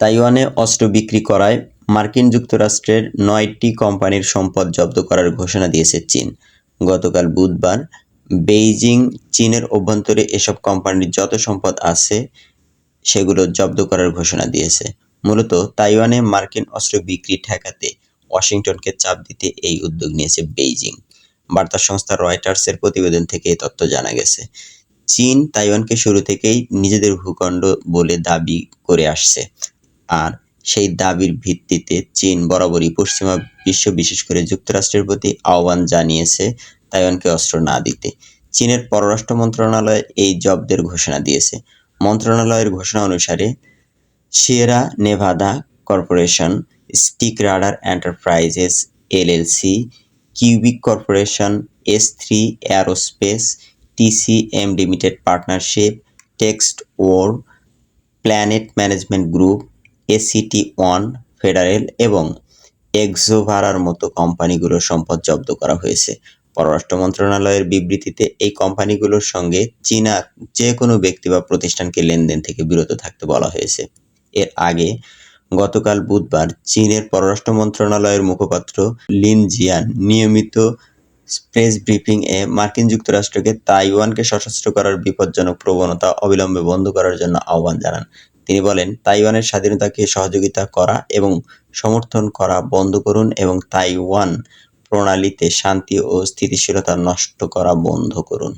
তাইওয়ানে অস্ত্র বিক্রি করায় মার্কিন যুক্তরাষ্ট্রের নয়টি কোম্পানির সম্পদ জব্দ করার ঘোষণা দিয়েছে চীন। গতকাল বুধবার বেইজিং, চীনের অভ্যন্তরে এসব কোম্পানির যত সম্পদ আছে সেগুলো জব্দ করার ঘোষণা দিয়েছে। মূলত তাইওয়ানে মার্কিন অস্ত্র বিক্রি ঠেকাতে ওয়াশিংটনকে চাপ দিতে এই উদ্যোগ নিয়েছে বেইজিং। বার্তা সংস্থা রয়টার্সের প্রতিবেদন থেকে এই তথ্য জানা গেছে, চীন তাইওয়ানকে শুরু থেকেই নিজেদের ভূখণ্ড বলে দাবি করে আসছে। আর সেই দাবির ভিত্তিতে চীন বরাবরই পশ্চিমা বিশ্ব বিশেষ করে যুক্তরাষ্ট্রের প্রতি আহ্বান জানিয়েছে তাইওয়ানকে অস্ত্র না দিতে। চীনের পররাষ্ট্র মন্ত্রণালয় এই জব্দের ঘোষণা দিয়েছে। মন্ত্রণালয়ের ঘোষণা অনুসারে Sierra Nevada Corporation, Stick Rudder Enterprises LLC, Cubic Corporation, S three Aerospace TCM Limited Partnership, Text or Planet Management Group ACT one Federal এবং এক্সোভারার মতো কোম্পানিগুলোর সম্পদ জব্দ করা হয়েছে। পররাষ্ট্র মন্ত্রণালয়ের বিবৃতিতে এই কোম্পানিগুলোর সঙ্গে চীনা যে কোনো ব্যক্তি বা প্রতিষ্ঠানকে লেনদেন থেকে বিরত থাকতে বলা হয়েছে। এর আগে গতকাল বুধবার চীনের পররাষ্ট্র মন্ত্রণালয়ের মুখপাত্র লিন জিয়ান নিয়মিত প্রেস ব্রিফিং এ মার্কিন যুক্তরাষ্ট্রকে তাইওয়ানকে সশস্ত্র করার বিপজ্জনক প্রবণতা অবিলম্বে বন্ধ করার জন্য আহ্বান জানান। তিনি বলেন, তাইওয়ানের স্বাধীনতাকে সহযোগিতা করা এবং সমর্থন করা বন্ধ করুন এবং তাইওয়ান প্রণালীতে শান্তি ও স্থিতিশীলতা নষ্ট করা বন্ধ করুন।